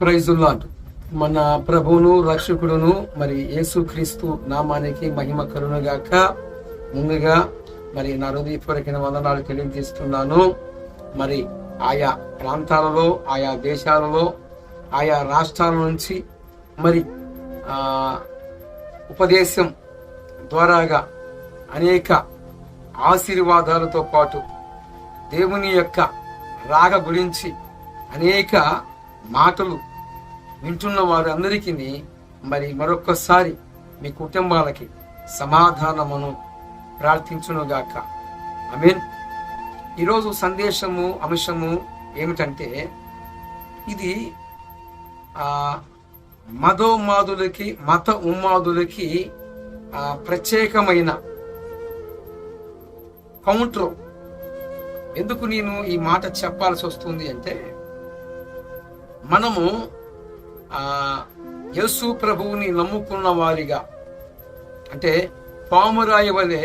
ప్రైజుల్లాట్ మన ప్రభువును రక్షకుడును మరి యేసుక్రీస్తు నామానికి మహిమ కరుణగాక ముందుగా మరి నా హృదయపూర్వకమైన వందనాలు తెలియజేస్తున్నాను. మరి ఆయా ప్రాంతాలలో ఆయా దేశాలలో ఆయా రాష్ట్రాల నుంచి మరి ఉపదేశం ద్వారాగా అనేక ఆశీర్వాదాలతో పాటు దేవుని యొక్క రాగ గురించి అనేక మాటలు వింటున్న వారందరికీ మరి మరొక్కసారి మీ కుటుంబాలకి సమాధానమును ప్రార్థించునుగాక. ఐ మీన్ ఈరోజు సందేశము అంశము ఏమిటంటే ఇది ఆ మత ఉన్మాదులకి ప్రత్యేకమైన కౌంటర్. ఎందుకు నేను ఈ మాట చెప్పాల్సి వస్తుంది అంటే మనము ఆ యేసు ప్రభువుని నమ్ముకున్న వారిగా అంటే పామురాయి వలె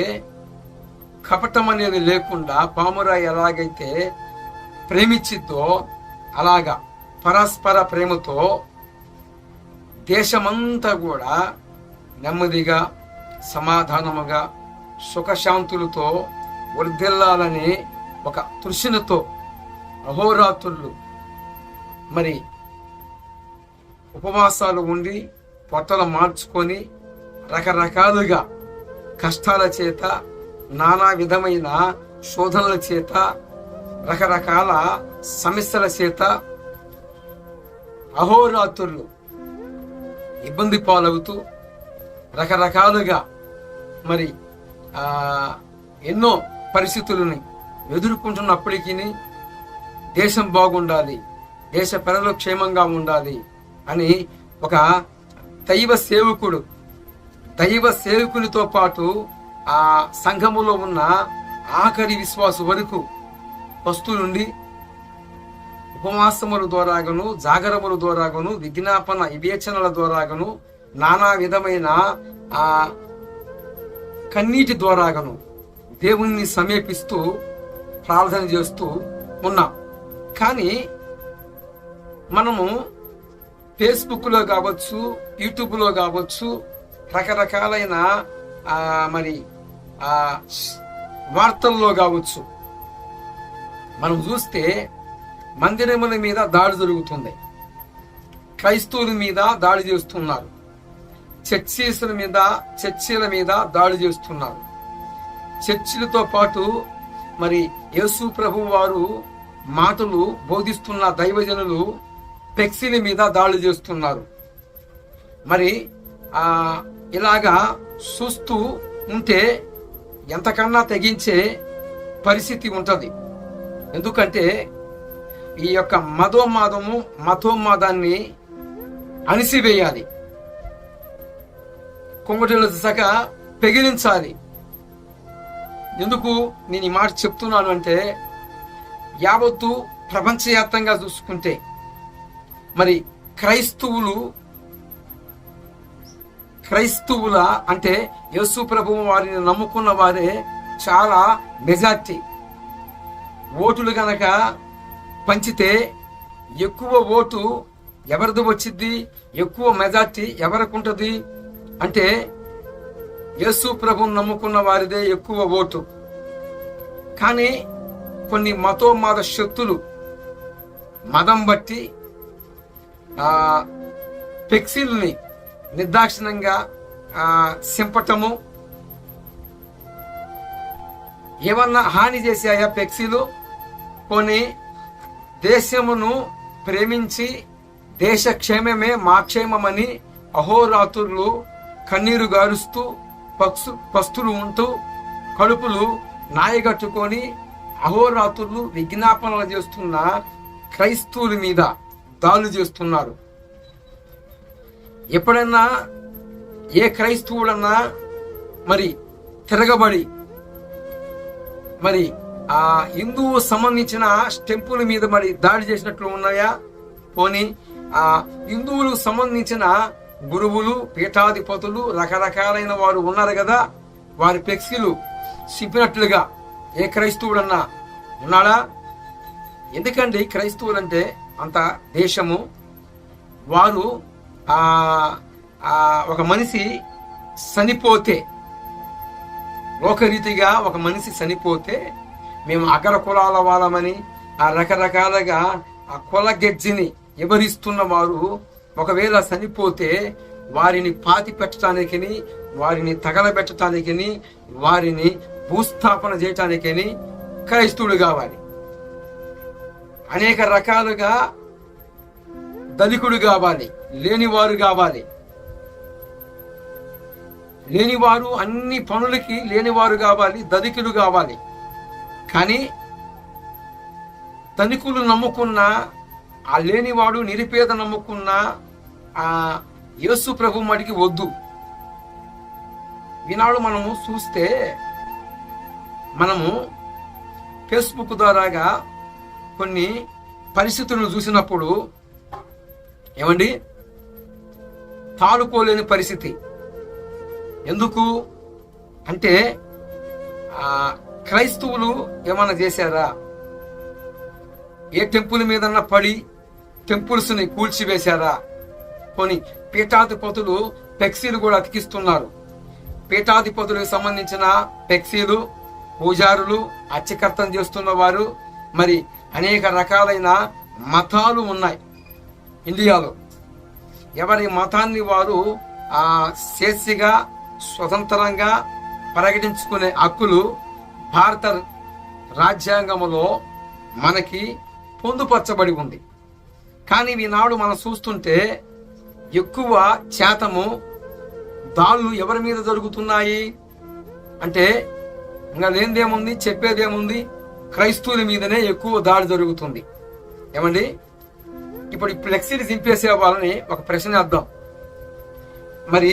కపటం అనేది లేకుండా పామురాయి ఎలాగైతే ప్రేమించిద్దో అలాగా పరస్పర ప్రేమతో దేశమంతా కూడా నెమ్మదిగా సమాధానముగా సుఖశాంతులతో వర్ధిల్లాలని ఒక తృష్ణతో అహోరాత్రులు మరి ఉపవాసాలు ఉండి పొట్టలు మార్చుకొని రకరకాలుగా కష్టాల చేత నానా విధమైన శోధనల చేత రకరకాల సమస్యల చేత అహోరాత్రులు ఇబ్బంది పాలవుతూ రకరకాలుగా మరి ఎన్నో పరిస్థితులని ఎదుర్కొంటున్నప్పటికీ దేశం బాగుండాలి దేశ ప్రజలు క్షేమంగా ఉండాలి అని ఒక దైవ సేవకుడు దైవ సేవకునితో పాటు ఆ సంఘములో ఉన్న ఆఖరి విశ్వాసు వరకు వస్తువులుండి ఉపవాసముల ద్వారాగను జాగరముల ద్వారాగను విజ్ఞాపన వివేచనల ద్వారాగను నానా విధమైన ఆ కన్నీటి ద్వారాగను దేవుణ్ణి సమీపిస్తూ ప్రార్థన చేస్తూ ఉన్నాం. కానీ మనము ఫేస్బుక్లో కావచ్చు యూట్యూబ్లో కావచ్చు రకరకాలైన మరి ఆ, వార్తల్లో కావచ్చు. మనం చూస్తే మందిరముల మీద దాడి జరుగుతుంది. క్రైస్తవుల మీద దాడి చేస్తున్నారు. చర్చీసుల మీద చర్చిల మీద దాడి చేస్తున్నారు. చర్చిలతో పాటు మరి యేసు ప్రభు వారు మాటలు బోధిస్తున్న దైవజనులు ఫ్లెక్సీల మీద దాడి చేస్తున్నారు. మరి ఇలాగా చూస్తూ ఉంటే ఎంతకన్నా తెగించే పరిస్థితి ఉంటుంది. ఎందుకంటే ఈ యొక్క మధోమాదము మతోన్మాదాన్ని అణిసివేయాలి. కొంగటిల దిశక పెగిలించాలి. ఎందుకు? నేను ఈ మాట చెప్తున్నాను అంటే యావత్తు ప్రపంచవ్యాప్తంగా చూసుకుంటే మరి క్రైస్తవులు క్రైస్తవుల అంటే యేసు ప్రభువు వారిని నమ్ముకున్న వారే చాలా మెజార్టీ. ఓటులు గనక పంచితే ఎక్కువ ఓటు ఎవరిది వచ్చింది ఎక్కువ మెజార్టీ ఎవరికి ఉంటుంది అంటే యేసు ప్రభుని నమ్ముకున్న వారిదే ఎక్కువ ఓటు. కానీ కొన్ని మతోమాద శక్తులు మదం బట్టి ఫ్లెక్సీలని నిర్దాక్షిణంగా సింపటము ఏమన్నా హాని చేశాయా ఫ్లెక్సీలు కొన్ని దేశమును ప్రేమించి దేశ క్షేమమే మా క్షేమమని అహోరాత్రులు కన్నీరు గారుస్తూ పక్షు పస్తులు ఉంటూ కడుపులు నాయగట్టుకొని అహోరాత్రులు విజ్ఞాపనలు చేస్తున్న క్రైస్తవుల మీద దాడులు చేస్తున్నారు. ఎప్పుడన్నా ఏ క్రైస్తవుడన్నా మరి తిరగబడి మరి ఆ హిందువు సంబంధించిన స్టెంపుల మీద మరి దాడి చేసినట్లు ఉన్నాయా? పోనీ ఆ హిందువులకు సంబంధించిన గురువులు పీఠాధిపతులు రకరకాలైన వారు ఉన్నారు కదా? వారి ఫ్లెక్సీలు చెప్పినట్లుగా ఏ క్రైస్తవుడన్నా ఉన్నాడా? ఎందుకండి క్రైస్తవులంటే అంత దేశము వారు ఒక మనిషి చనిపోతే లోకరీతిగా ఒక మనిషి చనిపోతే మేము అగ్ర కులాల వాళ్ళమని ఆ రకరకాలుగా ఆ కుల గెజ్జిని వివరిస్తున్న వారు ఒకవేళ చనిపోతే వారిని పాతి పెట్టడానికిని వారిని తగలబెట్టడానికిని వారిని భూస్థాపన చేయటానికని క్రైస్తువుడు కావాలి. అనేక రకాలుగా దళికుడు కావాలి లేనివారు కావాలి. లేనివారు అన్ని పనులకి లేనివారు కావాలి ధనికులు కావాలి. కానీ ధనికులు నమ్ముకున్న ఆ లేనివాడు నిరుపేద నమ్ముకున్న ఆ యేసు ప్రభు మడికి వద్దు. ఈనాడు మనము చూస్తే మనము ఫేస్బుక్ ద్వారాగా కొన్ని పరిస్థితులను చూసినప్పుడు ఏమండి? తాలుకోలేని పరిస్థితి. ఎందుకు? అంటే ఆ క్రైస్తవులు ఏమన్నా చేశారా? ఏ టెంపుల్ మీదన్నా పడి టెంపుల్స్ని కూల్చివేశారా? కొన్ని పీఠాధిపతులు పెక్సీలు కూడా అతికిస్తున్నారు. పీఠాధిపతులకు సంబంధించిన పెక్సీలు పూజారులు అత్యకర్తం చేస్తున్న వారు మరి అనేక రకాలైన మతాలు ఉన్నాయి ఇండియాలో. ఎవరి మతాన్ని వారు ఆ స్వేచ్ఛగా స్వతంత్రంగా ప్రకటించుకునే హక్కులు భారత రాజ్యాంగంలో మనకి పొందుపరచబడి ఉంది. కానీ ఈనాడు మనం చూస్తుంటే ఎక్కువ శాతము దాళ్ళు ఎవరి మీద జరుగుతున్నాయి? అంటే ఇంకా లేనిదేముంది చెప్పేదేముంది? క్రైస్తవుల మీదనే ఎక్కువ దాడి జరుగుతుంది. ఏమండి? ఇప్పుడు ఈ ఫ్లెక్సీలు దింపేసే వాళ్ళని ఒక ప్రశ్న అర్థం మరి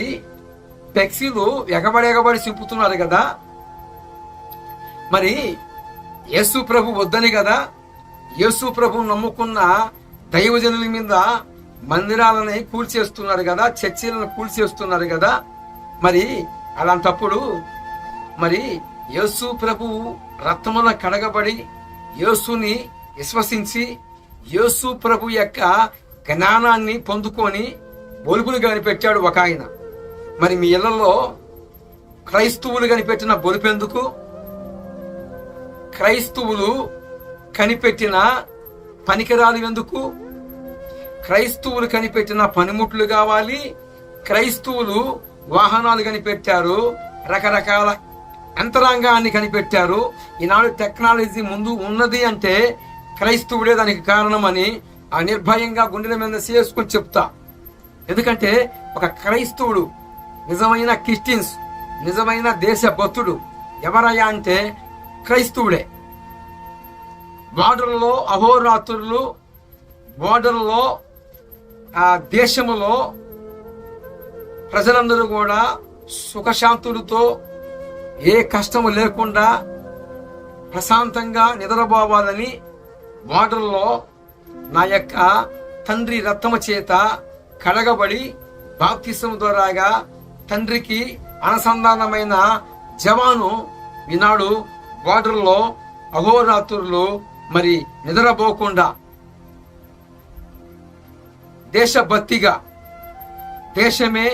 ఫ్లెక్సీలు ఎగబడి ఎగబడి చింపుతున్నారు కదా? మరి యేసు ప్రభు వద్దని కదా? యేసు ప్రభు నమ్ముకున్న దైవజనుల మీద మందిరాలని కూల్చేస్తున్నారు కదా? చర్చిలను కూల్చేస్తున్నారు కదా? మరి అలాంటప్పుడు మరి యేసు ప్రభువు రక్తమున కడగబడి యేసుని విశ్వసించి యేసు ప్రభు యొక్క జ్ఞానాన్ని పొందుకొని బొలుపులు కనిపెట్టాడు ఒక ఆయన. మరి మీ ఇళ్ళలో క్రైస్తవులు కనిపెట్టిన బొలుపెందుకు క్రైస్తవులు కనిపెట్టిన పనికిరాలు ఎందుకు? క్రైస్తవులు కనిపెట్టిన పనిముట్లు కావాలి. క్రైస్తవులు వాహనాలు కనిపెట్టారు. రకరకాల యంత్రాంగాన్ని కనిపెట్టారు. ఈనాడు టెక్నాలజీ ముందు ఉన్నది అంటే క్రైస్తవుడే దానికి కారణమని ఆ నిర్భయంగా గుండెల మీద చేసుకొని చెప్తా. ఎందుకంటే ఒక క్రైస్తవుడు నిజమైన క్రిస్టియన్స్ నిజమైన దేశభక్తుడు ఎవరయ్యా అంటే క్రైస్తవుడే. బార్డర్లో అహోరాత్రులు బార్డర్లో ఆ దేశములో ప్రజలందరూ కూడా సుఖశాంతులతో ఏ కష్టము లేకుండా ప్రశాంతంగా నిద్రపోవాలని వాటర్లో నా యొక్క తండ్రి రత్నము చేత కడగబడి బాప్తిసం ద్వారాగా తండ్రికి అనుసంధానమైన జవాను ఈనాడు వాటర్లో అహోరాత్రులు మరి నిద్రపోకుండా దేశభక్తిగా దేశమే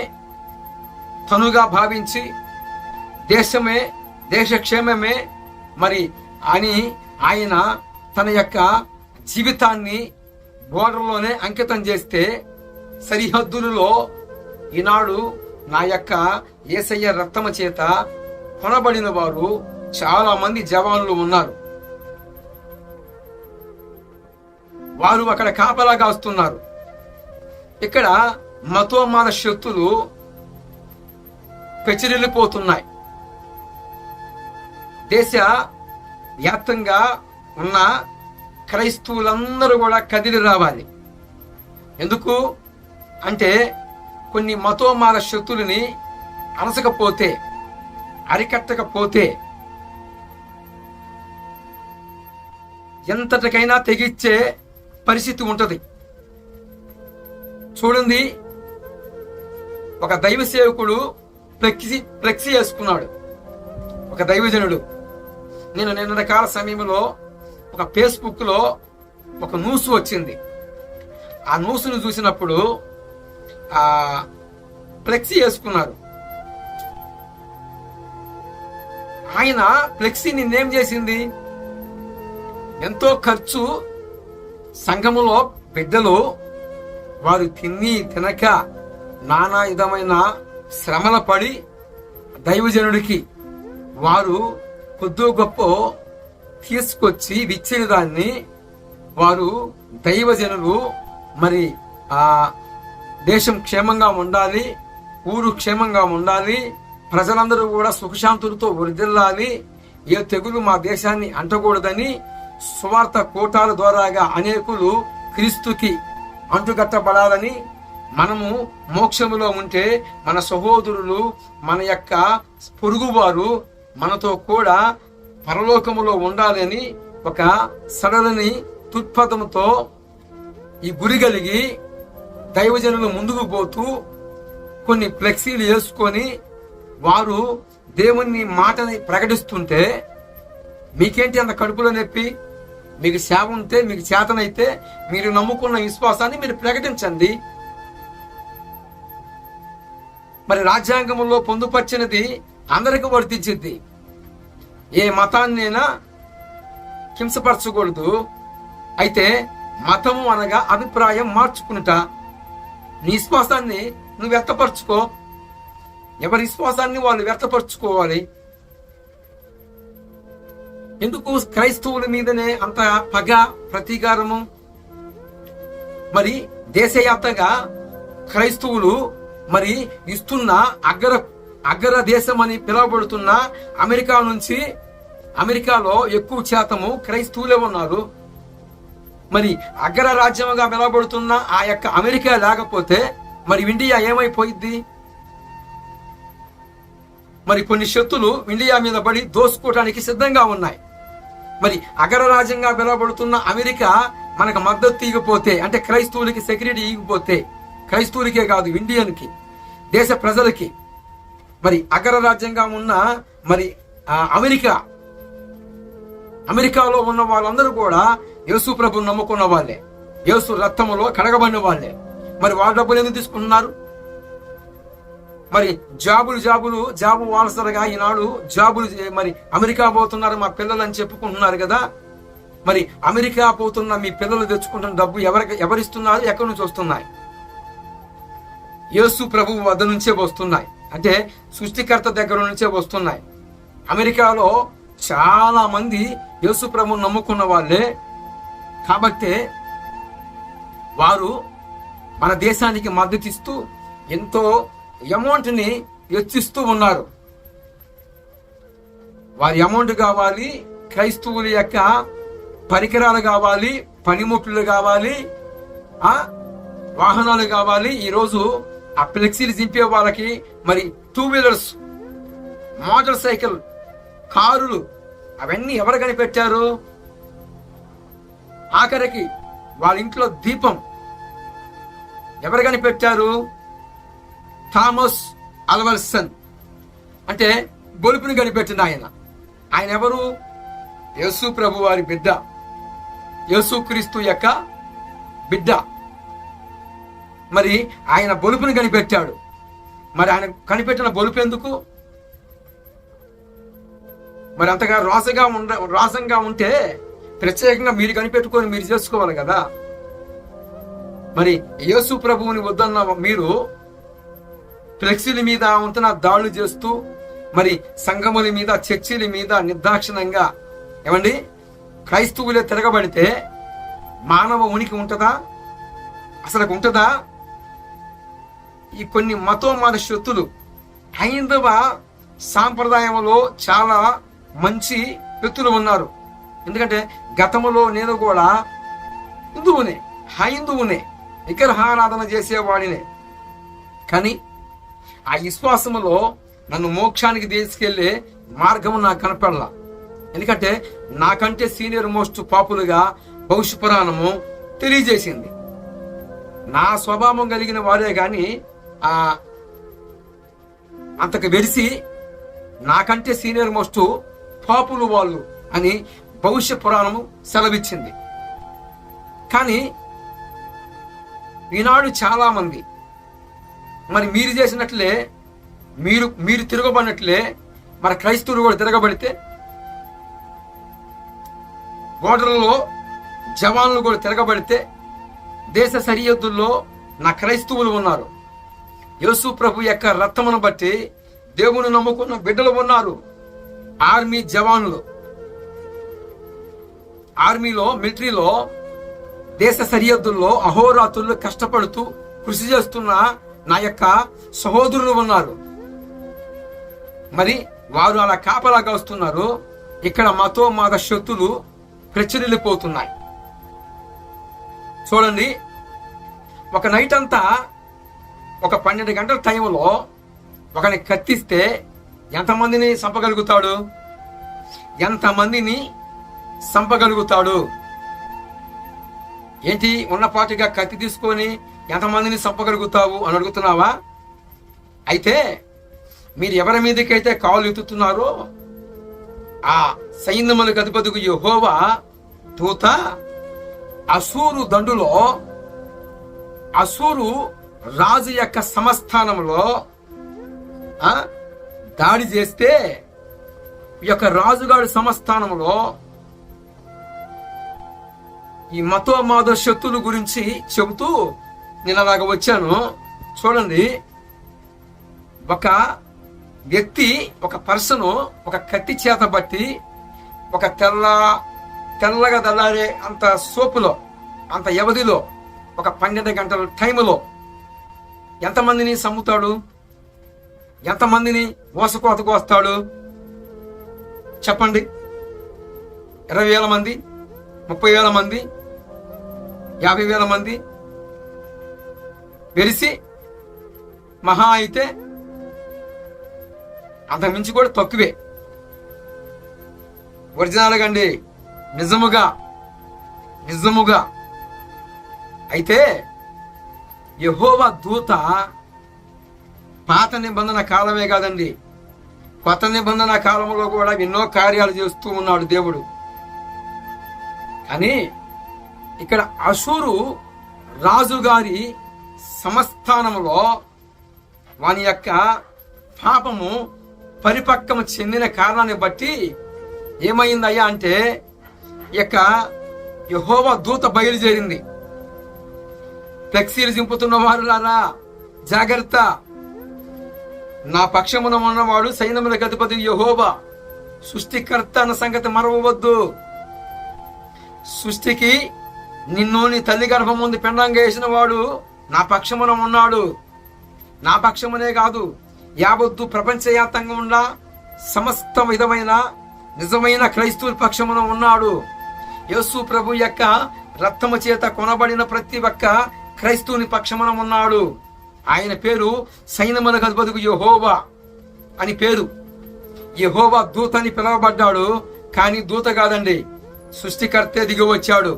తనుగా భావించి దేశమే దేశక్షేమమే మరి అని ఆయన తన యొక్క జీవితాన్ని బోర్డర్లోనే అంకితం చేస్తే సరిహద్దులలో ఈనాడు నా యొక్క ఏసయ్య రక్తమ చేత కొనబడిన వారు చాలా మంది జవాన్లు ఉన్నారు. వారు అక్కడ కాపలా కాస్తున్నారు. ఇక్కడ మతోమాన శక్తులు పెచిరిల్లిపోతున్నాయి దేశ వ్యాప్తంగా ఉన్న క్రైస్తవులందరూ కూడా కదిలి రావాలి. ఎందుకు? అంటే కొన్ని మతోన్మాద శక్తులని అనసకపోతే అరికట్టకపోతే ఎంతటికైనా తెగిచ్చే పరిస్థితి ఉంటుంది. చూడండి ఒక దైవ సేవకుడు ఫ్లెక్సీ ఫ్లెక్సీ వేసుకున్నాడు ఒక దైవజనుడు. నేను నిన్న కాల సమయంలో ఒక ఫేస్బుక్లో ఒక న్యూస్ వచ్చింది. ఆ న్యూస్ను చూసినప్పుడు ఫ్లెక్సీ వేసుకున్నారు. ఆయన ఫ్లెక్సీ నిన్నేం చేసింది? ఎంతో ఖర్చు సంఘములో బిడ్డలు వారు తిని తినక నానా విధమైన శ్రమల పడి దైవజనుడికి వారు కొద్దో గొప్ప తీసుకొచ్చి విచ్చిన దాన్ని వారు దైవజనులు. మరి ఆ దేశం క్షేమంగా ఉండాలి ఊరు క్షేమంగా ఉండాలి ప్రజలందరూ కూడా సుఖశాంతులతో వృద్ధిల్లాలి. ఏ తెగులు మా దేశాన్ని అంటకూడదని సువార్త కోటాల ద్వారాగా అనేకులు క్రీస్తుకి అంటుకట్టబడాలని మనము మోక్షములో ఉంటే మన సహోదరులు మన యొక్క పొరుగువారు మనతో కూడా పరలోకములో ఉండాలని ఒక సడలని తుత్పథంతో ఈ గురి కలిగి దైవజనులు ముందుకు పోతూ కొన్ని ఫ్లెక్సీలు వేసుకొని వారు దేవుని మాటని ప్రకటిస్తుంటే మీకేంటి అంత కడుపులో నొప్పి? మీకు సేవ ఉంటే మీకు చేతనైతే మీరు నమ్ముకున్న విశ్వాసాన్ని మీరు ప్రకటించండి. మరి రాజ్యాంగంలో పొందుపరిచినది అందరికి వర్తించింది ఏ మతాన్నైనా హింసపరచకూడదు. అయితే మతము అనగా అభిప్రాయం మార్చుకునుట. నీ విశ్వాసాన్ని నువ్వు వ్యక్తపరచుకో. ఎవరి విశ్వాసాన్ని వాళ్ళు వ్యక్తపరచుకోవాలి. ఎందుకు క్రైస్తవుల మీదనే అంత పగ ప్రతీకారము? మరి దేశయాత్రగా క్రైస్తవులు మరి ఇస్తున్న అగ్ర అగ్ర దేశం అని పిలువబడుతున్న అమెరికా నుంచి అమెరికాలో ఎక్కువ శాతము క్రైస్తవులే ఉన్నారు. మరి అగ్ర రాజ్యంగా పిలువబడుతున్న ఆ యొక్క అమెరికా లేకపోతే మరి ఇండియా ఏమైపోయిద్ది? మరి కొన్ని శక్తులు ఇండియా మీద పడి దోసుకోవడానికి సిద్ధంగా ఉన్నాయి. మరి అగ్రరాజ్యంగా పిలువబడుతున్న అమెరికా మనకు మద్దతు ఇగిపోతే అంటే క్రైస్తవులకి సెక్యూరిటీ ఇవ్వకపోతే క్రైస్తవులకే కాదు ఇండియన్కి దేశ ప్రజలకి మరి అగ్రరాజ్యంగా ఉన్న మరి అమెరికా. అమెరికాలో ఉన్న వాళ్ళందరూ కూడా యేసు ప్రభు నమ్ముకున్న వాళ్ళే. యేసు రక్తములో కడగబడిన వాళ్ళే. మరి వాళ్ళ డబ్బులు ఎందుకు తీసుకుంటున్నారు? మరి జాబులు జాబులు జాబు వారసలుగా ఈనాడు జాబులు మరి అమెరికా పోతున్నారు మా పిల్లలు అని చెప్పుకుంటున్నారు కదా. మరి అమెరికా పోతున్న మీ పిల్లలు తెచ్చుకుంటున్న డబ్బు ఎవరికి ఎవరిస్తున్నారు? ఎక్కడి నుంచి వస్తున్నాయి? యేసు ప్రభు వద్ద నుంచే వస్తున్నాయి. అంటే సృష్టికర్త దగ్గర నుంచే వస్తున్నాయి. అమెరికాలో చాలా మంది యేసుప్రభు నమ్ముకున్న వాళ్ళే. కాబట్టి వారు మన దేశానికి మద్దతు ఇస్తూ ఎంతో అమౌంట్ని హెచ్చిస్తూ ఉన్నారు. వారి అమౌంట్ కావాలి క్రైస్తవుల యొక్క పరికరాలు కావాలి పనిముట్లు కావాలి వాహనాలు కావాలి. ఈరోజు ఆ ఫ్లెక్సీలు దింపే వాళ్ళకి మరి టూ వీలర్స్ మోటార్ సైకిల్ కారులు అవన్నీ ఎవరు కనిపెట్టారు? ఆఖరికి వాళ్ళ ఇంట్లో దీపం ఎవరు కనిపెట్టారు? థామస్ అల్వర్సన్. అంటే బొలుపుని కనిపెట్టిన ఆయన. ఆయన ఎవరు? యేసు ప్రభు వారి బిడ్డ. యేసుక్రీస్తు యొక్క బిడ్డ. మరి ఆయన బొలుపుని కనిపెట్టాడు. మరి ఆయన కనిపెట్టిన బొలుపు ఎందుకు? మరి అంతగా రాసగా ఉండ రాసంగా ఉంటే ప్రత్యేకంగా మీరు కనిపెట్టుకొని మీరు చేసుకోవాలి కదా. మరి యేసు ప్రభువుని వద్దన్న మీరు ఫ్లెక్సీల మీద ఉంటున్న దాడులు చేస్తూ మరి సంఘముల మీద చర్చిల మీద నిర్దాక్షిణంగా ఏమండి? క్రైస్తవులే తిరగబడితే మానవ ఉనికి ఉంటుందా? అసలు ఉంటుందా? ఈ కొన్ని మతోమత శక్తులు హైందవ సాంప్రదాయంలో చాలా మంచి వ్యక్తులు ఉన్నారు. ఎందుకంటే గతంలో నేను కూడా హిందువునే హైందువునే విగ్రహారాధన చేసేవాడినే. కానీ ఆ విశ్వాసములో నన్ను మోక్షానికి తీసుకెళ్ళే మార్గం నాకు కనపడలా. ఎందుకంటే నాకంటే సీనియర్ మోస్ట్ పాపులుగా భవిష్య పురాణము తెలియజేసింది. నా స్వభావం కలిగిన వారే కానీ ఆ అంతకు వెలిసి నాకంటే సీనియర్ మోస్ట్ పాపులు వాళ్ళు అని భవిష్య పురాణము సెలవిచ్చింది. కానీ ఈనాడు చాలామంది మరి మీరు చేసినట్లే మీరు మీరు తిరగబడినట్లే మన క్రైస్తవులు కూడా తిరగబడితే గోడలలో జవాన్లు కూడా తిరగబడితే దేశ సరిహద్దుల్లో నా క్రైస్తవులు ఉన్నారు. యేసు ప్రభు యొక్క రక్తమును బట్టి దేవుని నమ్ముకున్న బిడ్డలు ఉన్నారు. ఆర్మీ జవాన్లు. ఆర్మీలో మిలిటరీలో దేశ సరిహద్దుల్లో అహోరాత్రులు కష్టపడుతూ కృషి చేస్తున్న నా యొక్క సహోదరులు ఉన్నారు. మరి వారు అలా కాపలాగా వస్తున్నారు. ఇక్కడ మతో మాద శక్తులు ప్రచురిల్లిపోతున్నాయి. చూడండి ఒక నైట్ అంతా ఒక పన్నెండు గంటల టైంలో ఒకని కత్తిస్తే ఎంతమందిని చంపగలుగుతాడు? ఎంతమందిని చంపగలుగుతాడు? ఏంటి ఉన్నపాటిగా కత్తి తీసుకొని ఎంతమందిని చంపగలుగుతావు అని అడుగుతున్నావా? అయితే మీరు ఎవరి మీదకైతే కాలు ఎత్తుతున్నారో ఆ సైన్యములకు అధిపతికి యహోవా దూత అసూరు దండులో అసూరు రాజు యొక్క సమస్థానంలో దాడి చేస్తే ఈ యొక్క రాజుగాడి సమస్థానంలో ఈ మతోమాధ శక్తుల గురించి చెబుతూ నేను అలాగ వచ్చాను. చూడండి ఒక వ్యక్తి ఒక పర్సన్ ఒక కత్తి చేత బట్టి ఒక తెల్ల తెల్లగా దల్లారే అంత సోపులో అంత వ్యవధిలో ఒక పన్నెండు గంటల టైంలో ఎంతమందిని సమ్ముతాడు? ఎంతమందిని మోసకోతకు వస్తాడు? చెప్పండి. ఇరవై వేల మంది ముప్పై వేల మంది యాభై వేల మంది వెలిసి మహా అయితే అంతకుమించి కూడా తక్కువే. ఒరిజినల్గా అండి నిజముగా నిజముగా. అయితే యహోవ దూత పాత నిబంధన కాలమే కాదండి. కొత్త నిబంధన కాలంలో కూడా ఎన్నో కార్యాలు చేస్తూ ఉన్నాడు దేవుడు. కానీ ఇక్కడ అసూరు రాజుగారి సంస్థానంలో వాని యొక్క పాపము పరిపక్వము చెందిన కారణాన్ని బట్టి ఏమైందయ్యా అంటే ఇక యహోవ దూత బయలుదేరింది. ఫ్లెక్సీలు చింపుతున్న వారులారా జాగ్రత్త. నా పక్షమున ఉన్నవాడు సైన్యములకు అధిపతి యహోబా సృష్టికర్త అన్న సంగతి మరవవద్దు. సృష్టికి నిన్ను నీ తల్లి గర్భం ముందు పెండంగా వేసిన వాడు నా పక్షమున ఉన్నాడు. నా పక్షమునే కాదు యావద్దు ప్రపంచవ్యాప్తంగా ఉన్న సమస్త విధమైన నిజమైన క్రైస్తవుల పక్షమున ఉన్నాడు. యేసు ప్రభు యొక్క రక్తము చేత కొనబడిన ప్రతి ఒక్క క్రైస్తవుని పక్షమున ఉన్నాడు. ఆయన పేరు సైన్యములకు అధిపతికి యహోబా అని పేరు. యహోబా దూత అని పిలువబడ్డాడు కానీ దూత కాదండి సృష్టికర్తే దిగి వచ్చాడు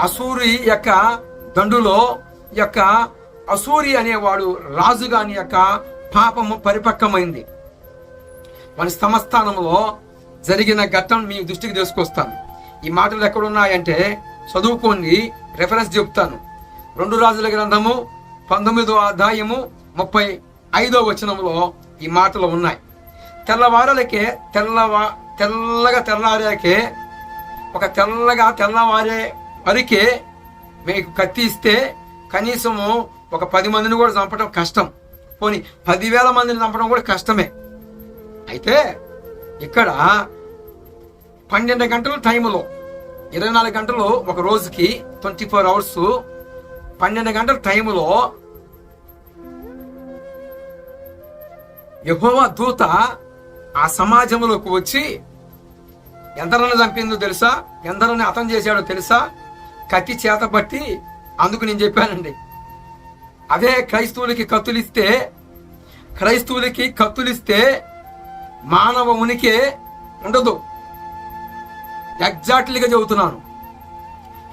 అసూరి యొక్క దండులో యొక్క అసూరి అనేవాడు రాజుగాని యొక్క పాపము పరిపక్వమైంది. మన సమస్థానంలో జరిగిన ఘట్టం మీ దృష్టికి తీసుకొస్తాను. ఈ మాటలు ఎక్కడున్నాయంటే చదువుకోండి రెఫరెన్స్ చెప్తాను. రెండు రాజుల గ్రంథము పంతొమ్మిదో అధ్యాయము ముప్పై ఐదో వచనంలో ఈ మాటలు ఉన్నాయి. తెల్లవారలకే తెల్లవా తెల్లగా తెల్లారాకే ఒక తెల్లగా తెల్లవారే వరకే మీకు కత్తి ఇస్తే కనీసము ఒక పది మందిని కూడా చంపడం కష్టం. పోనీ పదివేల మందిని చంపడం కూడా కష్టమే. అయితే ఇక్కడ పన్నెండు గంటల టైంలో ఇరవై నాలుగు గంటలు ఒక రోజుకి ట్వంటీ ఫోర్ అవర్స్ పన్నెండు గంటల టైంలో యహోవా దూత ఆ సమాజంలోకి వచ్చి ఎందరని చంపిందో తెలుసా? ఎందరని అతం చేశాడో తెలుసా? కత్తి చేత పట్టి అందుకు నేను చెప్పానండి. అదే క్రైస్తవులకి కత్తులిస్తే క్రైస్తవులకి కత్తులిస్తే మానవ ఉనికి ఉండదు. ఎగ్జాక్ట్లీగా చెబుతున్నాను.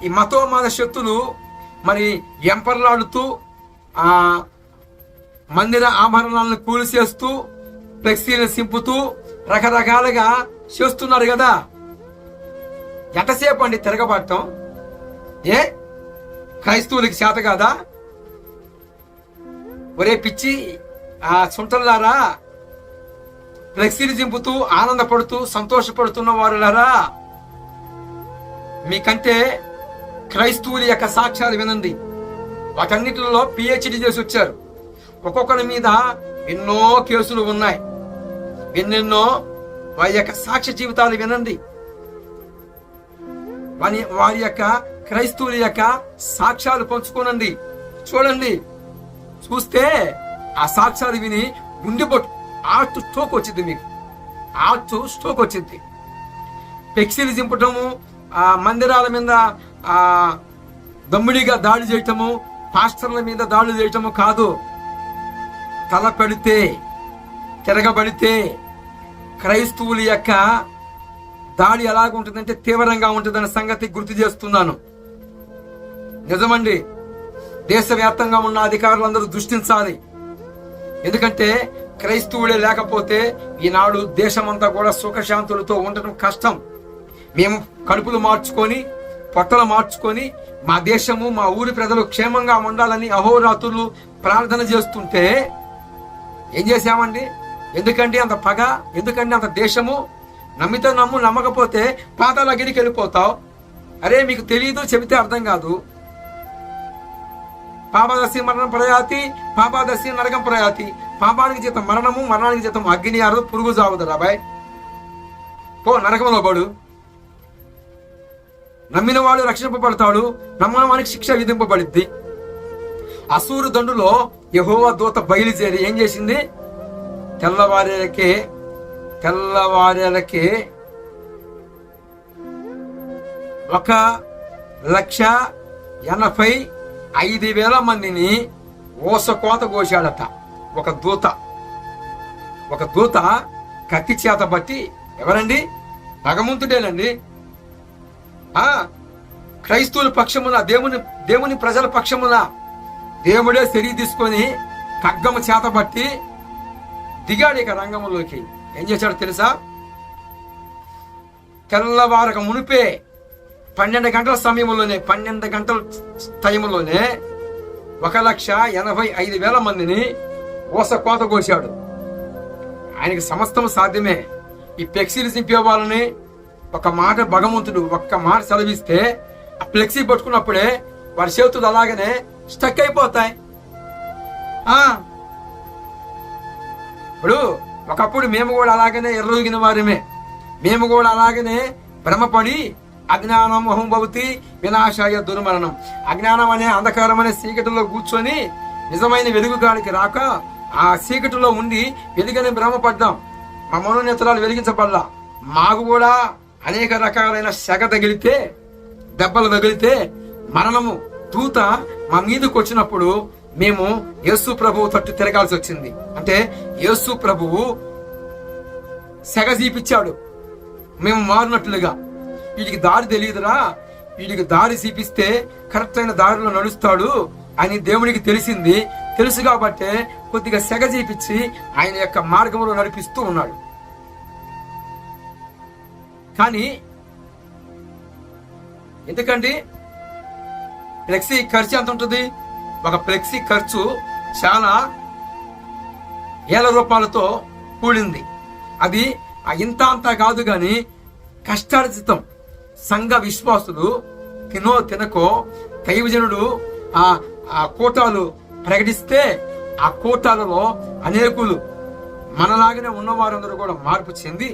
ఈ మతోమాద శక్తులు మరి ఎంపర్లాడుతూ ఆ మందిర ఆభరణాలను కూల్చేస్తూ ఫ్లెక్సీలు సింపుతూ రకరకాలుగా చేస్తున్నారు కదా. ఎంతసేపు అండి తిరగబడటం ఏ? క్రైస్తవులకి చేత కాదా? ఒరే పిచ్చి ఆ సుంటలారా ఫ్లెక్సీలు దింపుతూ ఆనందపడుతూ సంతోషపడుతున్న వారులారా? మీకంటే క్రైస్తవుల యొక్క సాక్ష్యాలు వినండి. వాటన్నిటిలో పిహెచ్డి చేసి వచ్చారు. ఒక్కొక్కరి మీద ఎన్నో కేసులు ఉన్నాయి. ఎన్నెన్నో వారి యొక్క సాక్ష్య జీవితాలు వినండి. వారి వారి యొక్క క్రైస్తవుల యొక్క సాక్ష్యాలు పంచుకోనండి. చూడండి. చూస్తే ఆ సాక్ష్యాలు విని గుండె పొట్టు ఆర్ట్ స్ట్రోక్ వచ్చింది మీకు. ఆర్ట్ స్ట్రోక్ వచ్చింది. పెక్సీలు దింపటము ఆ మందిరాల మీద ఆ దమ్ముడిగా దాడి చేయటము పాస్టర్ల మీద దాడులు చేయటము కాదు. తల పెడితే తిరగబడితే క్రైస్తవుల యొక్క దాడి ఎలాగుంటుందంటే తీవ్రంగా ఉంటుందన్న సంగతి గుర్తు చేస్తున్నాను. నిజమండి దేశవ్యాప్తంగా ఉన్న అధికారులందరూ దృష్టించాలి. ఎందుకంటే క్రైస్తవుడే లేకపోతే ఈనాడు దేశమంతా కూడా సుఖశాంతులతో ఉండటం కష్టం. మేము కడుపులు మార్చుకొని పొట్టలు మార్చుకొని మా దేశము మా ఊరి ప్రజలు క్షేమంగా ఉండాలని అహోరాత్రులు ప్రార్థన చేస్తుంటే ఏం చేశామండి? ఎందుకంటే అంత పగ? ఎందుకంటే అంత దేశము? నమ్మితే నమ్ము నమ్మకపోతే పాతాలగిరికి వెళ్ళిపోతావు. అరే మీకు తెలియదు చెబితే అర్థం కాదు. పాపాదశి మరణం ప్రయాతి పాపాదశి నరకం ప్రయాతి. పాపానికి జీతం మరణము మరణానికి జీతం అగ్ని ఆరదు పురుగు చావదు రాబాయ్ పో నరకంలో పడు. నమ్మిన వాడు రక్షింపబడతాడు నమ్మని వానికి శిక్ష విధింపబడిద్ది. అసూరు దండులో యహోవా దూత బయలుదేరి ఏం చేసింది? తెల్లవారేలకే తెల్లవారేలకే ఒక లక్ష ఎనభై ఐదు వేల మందిని ఓసకోత కోశాడట ఒక దూత. ఒక దూత కత్తి చేత బట్టి ఎవరండి? భగవంతుడేనండి ఆ క్రైస్తవుల పక్షమున దేవుని దేవుని ప్రజల పక్షమున దేవుడే శరీరం తీసుకొని ఖడ్గము చేతబట్టి దిగాడు ఇక రంగంలోకి. ఏం చేశాడు తెలుసా? తెల్లవారక మునిపే పన్నెండు గంటల సమయంలోనే పన్నెండు గంటల టైంలోనే ఒక లక్ష ఎనభై ఐదు వేల మందిని ఓస కోత కోశాడు. ఆయనకి సమస్తం సాధ్యమే. ఈ ఫ్లెక్సీలు చింపే వాళ్ళని ఒక మాట భగవంతుడు ఒక్క మాట సెలవిస్తే ఆ ఫ్లెక్సీ పట్టుకున్నప్పుడే వారి చేతులు అలాగనే స్టక్ అయిపోతాయి. ఇప్పుడు ఒకప్పుడు మేము కూడా అలాగనే ఎర్రగిన వారమే. మేము కూడా అలాగనే భ్రమపడి అజ్ఞానం అహంభవతి వినాశాయ దుర్మరణం. అజ్ఞానం అనే అంధకారం అనే చీకటిలో కూర్చొని నిజమైన వెలుగుగాడికి రాక ఆ చీకటిలో ఉండి వెలుగని భ్రమపడ్డాం. మా మనోనేతరాలు వెలిగించబడలా. మాకు కూడా అనేక రకాలైన సెగ తగిలితే దెబ్బలు తగిలితే మరణము దూత మా మీదకి వచ్చినప్పుడు మేము యేసు ప్రభువు తట్టు తిరగాల్సి వచ్చింది. అంటే యేసు ప్రభువు సెగ చూపించాడు మేము మారినట్లుగా. వీడికి దారి తెలియదురా. వీడికి దారి చూపిస్తే కరెక్ట్ అయిన దారిలో నడుస్తాడు అని దేవునికి తెలిసింది. తెలుసు కాబట్టే కొద్దిగా సెగ చూపించి ఆయన యొక్క మార్గంలో నడిపిస్తూ ఉన్నాడు. కానీ ఎందుకండి? ఫ్లెక్సీ ఖర్చు ఎంత ఉంటుంది? ఒక ఫ్లెక్సీ ఖర్చు చాలా ఏల రూపాయలతో కూడింది. అది ఇంత అంతా కాదు కానీ కష్టార్జితం. సంఘ విశ్వాసులు తినో తినకో దైవజనుడు ఆ ఆ కూటాలు ప్రకటిస్తే ఆ కూటాలలో అనేకులు మనలాగానే ఉన్నవారందరూ కూడా మార్పు చెంది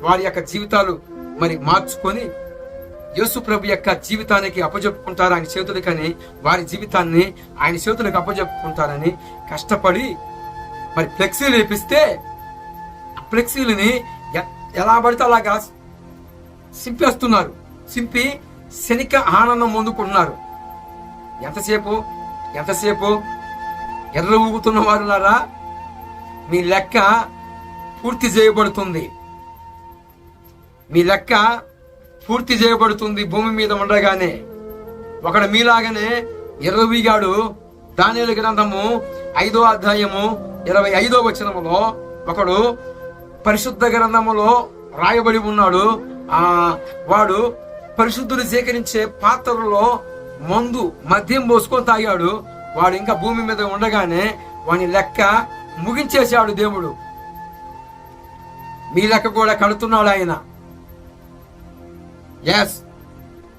వారి యొక్క జీవితాలు మరి మార్చుకొని యేసు ప్రభు యొక్క జీవితానికి అప్పజెప్పుకుంటారు. ఆయన చేతులకని వారి జీవితాన్ని ఆయన చేతులకు అప్పజెప్పుకుంటారని కష్టపడి మరి ఫ్లెక్సీలు వేపిస్తే ఆ ఫ్లెక్సీలని ఎ- ఎలా పడితే అలాగా సింపేస్తున్నారు. సింపి శనిక ఆనందం పొందుకుంటున్నారు. ఎంతసేపు ఎంతసేపు ఎర్ర ఊగుతున్న వారులారా మీ లెక్క పూర్తి చేయబడుతుంది. మీ లెక్క పూర్తి చేయబడుతుంది భూమి మీద ఉండగానే. ఒకడు మీలాగానే ఎర్రవీగాడు దానిల గ్రంథము ఐదో అధ్యాయము ఇరవై ఐదో వచనములో ఒకడు పరిశుద్ధ గ్రంథములో రాయబడి ఉన్నాడు. ఆ వాడు పరిశుద్ధులు సేకరించే పాత్రలో మందు మద్యం పోసుకొని తాగాడు. వాడు ఇంకా భూమి మీద ఉండగానే వాని లెక్క ముగించేశాడు దేవుడు. మీ లెక్క కూడా కడుతున్నాడు ఆయన. ఎస్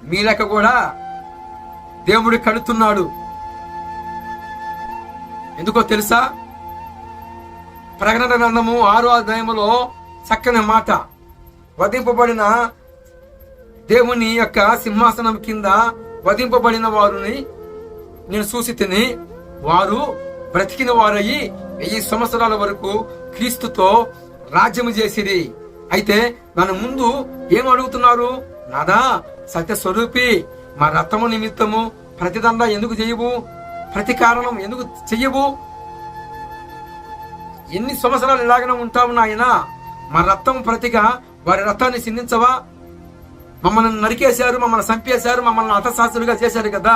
మీ లెక్క కూడా దేవుడు కడుతున్నాడు. ఎందుకో తెలుసా? ప్రకటన గ్రంథము ఆరో అధ్యాయంలో చక్కని మాట. వధింపబడిన దేవుని యొక్క సింహాసనం కింద వధింపబడిన వారిని నేను చూసి తిని వారు బ్రతికిన వారయ్యి వెయ్యి సంవత్సరాల వరకు క్రీస్తుతో రాజ్యము చేసిరి. అయితే మన ముందు ఏం అడుగుతున్నారు? నాదా సత్య స్వరూపి మా రక్తము నిమిత్తము ప్రతిదండ ఎందుకు చేయవు? ప్రతి కారణం ఎందుకు చెయ్యవు? ఎన్ని సంవత్సరాలు ఇలాగనే ఉంటావు నాయన? మా రక్తం ప్రతిగా వారి రక్తాన్ని చిందించవా? మమ్మల్ని నరికేశారు మమ్మల్ని చంపేశారు మమ్మల్ని అతశాస్త్రులుగా చేశారు కదా?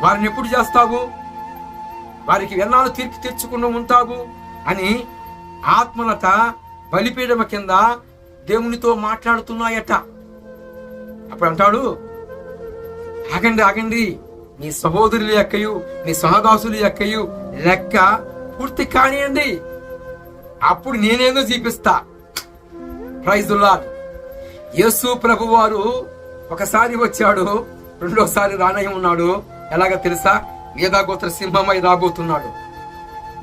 వారిని ఎప్పుడు చేస్తావు? వారికి ఎన్నాళ్ళు తీర్పు తీర్చుకుండా ఉంటావు? అని ఆత్మలత బలిపీడమ కింద దేవునితో మాట్లాడుతున్నాయట. అప్పుడు అంటాడు ఆగండి ఆగండి. నీ సహోదరుల యొక్కయు నీ సహదాసుల యొక్కయు లెక్క పూర్తి కానియండి. అప్పుడు నేనేదో చూపిస్తా ప్రైజుల్లా యేసు ప్రభు వారు ఒకసారి వచ్చాడు రెండోసారి రానయ్య ఉన్నాడు. ఎలాగ తెలుసా? వేదాగోత్ర సింహమై రాబోతున్నాడు.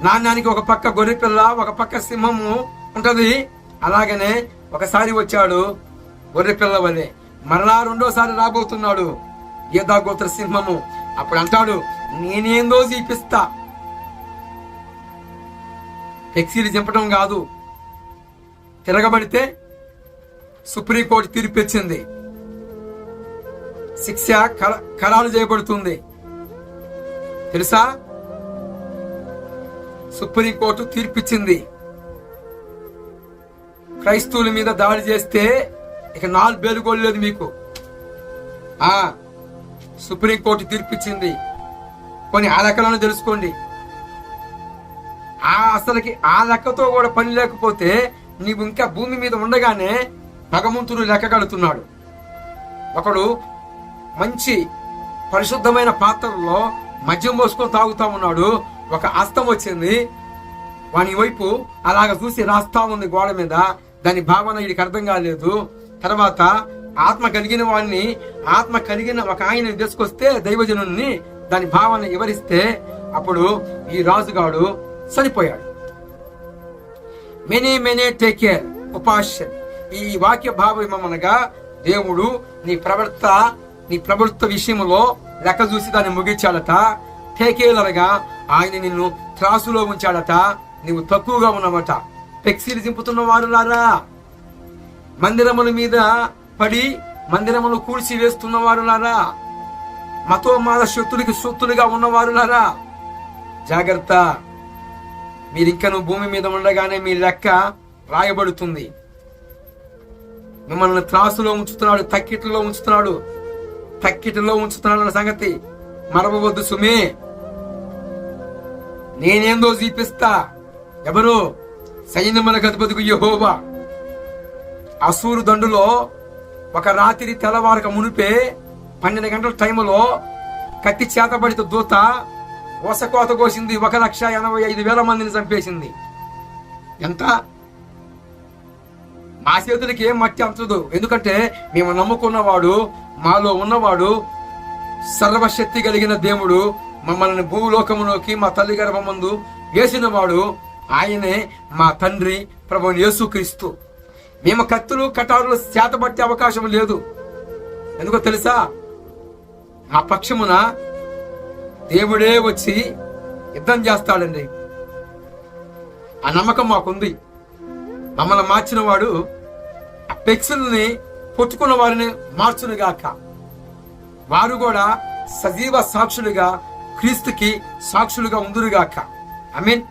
నాణ్యానికి ఒక పక్క గొర్రె పిల్ల ఒక పక్క సింహము ఉంటది. అలాగనే ఒకసారి వచ్చాడు గొర్రె పిల్ల వలె. మరలా రెండోసారి రాబోతున్నాడు. గీతాగోత్ర సింహము. అప్పుడు అంటాడు నేనేందో చూపిస్తా. ఫ్లెక్సీలు చింపడం కాదు. తిరగబడితే సుప్రీంకోర్టు తీర్పు ఇచ్చింది. శిక్ష ఖరారు చేయబడుతుంది. తెలుసా? సుప్రీంకోర్టు తీర్పిచ్చింది క్రైస్తవుల మీద దాడి చేస్తే ఇక నాలుగు బేలుగోలు మీకు. ఆ సుప్రీంకోర్టు తీర్పిచ్చింది. కొన్ని ఆ లెక్కలను తెలుసుకోండి. ఆ అసలుకి ఆ లెక్కతో కూడా పని లేకపోతే నీవు ఇంకా భూమి మీద ఉండగానే భగవంతుడు లెక్క కడుతున్నాడు. ఒకడు మంచి పరిశుద్ధమైన పాత్రలో మద్యం పోసుకొని తాగుతా ఉన్నాడు. ఒక అస్తం వచ్చింది. వాని వైపు అలాగ చూసి రాస్తా ఉంది గోడ మీద. దాని భావన వీడికి అర్థం కాలేదు. తర్వాత ఆత్మ కలిగిన వాడిని ఆత్మ కలిగిన ఒక ఆయన తీసుకొస్తే దైవజనుని దాని భావన వివరిస్తే అప్పుడు ఈ రాజుగాడు చనిపోయాడు. మెనీ మెనీ టేక్ కేర్ ఉపాషన్ ఈ వాక్య భావమనగా దేవుడు నీ ప్రవర్త నీ ప్రవృత్త విషయంలో లెక్క చూసి దాన్ని ముగించాడట. టేకేలరగా ఆయన నిన్ను త్రాసులో ఉంచాడట నీవు తక్కువగా ఉన్నావట. పెక్సీలు చింపుతున్న వారులారా మందిరముల మీద పడి మందిరములు కూల్చి వేస్తున్న వారులారా మతోమాద శక్తులకి సొత్తులుగా ఉన్నవారులారా జాగ్రత్త. మీరిక్కను భూమి మీద ఉండగానే మీ లెక్క రాయబడుతుంది. మిమ్మల్ని త్రాసులో ఉంచుతున్నాడు తక్కిటిలో ఉంచుతున్నాడు. తక్కిటిలో ఉంచుతున్నాడు అన్న సంగతి మరవవద్దు సుమే. నేనేందో చూపిస్తా ఎవరు? సైన్యములకు అధిపతికు యహోవా. అసూరు దండులో ఒక రాత్రి తెల్లవారక మునిపే పన్నెండు గంటల టైంలో కత్తి చేతబడిత దూత కోత కోసింది ఒక లక్ష ఎనభై ఐదు వేల మందిని చంపేసింది. ఎంత? మా చేతులకి ఏం మట్టి అంతదు. ఎందుకంటే మేము నమ్ముకున్నవాడు మాలో ఉన్నవాడు సర్వశక్తి కలిగిన దేవుడు మమ్మల్ని భూలోకములోకి మా తల్లి గర్భమందు వేసినవాడు ఆయనే మా తండ్రి ప్రభు యేసుక్రీస్తు మేము కత్తులు కటారులు చేతబట్టే అవకాశం లేదు. ఎందుకో తెలుసా? మా పక్షమున దేవుడే వచ్చి యుద్ధం చేస్తాడండి. ఆ నమ్మకం మాకుంది. మమ్మల్ని మార్చిన వాడు ఆ పెక్సుల్ని పొట్టుకున్న వారిని మార్చునుగాక వారు కూడా సజీవ సాక్షులుగా క్రీస్తుకి సాక్షులుగా ఉందురుగాక ఐ మీన్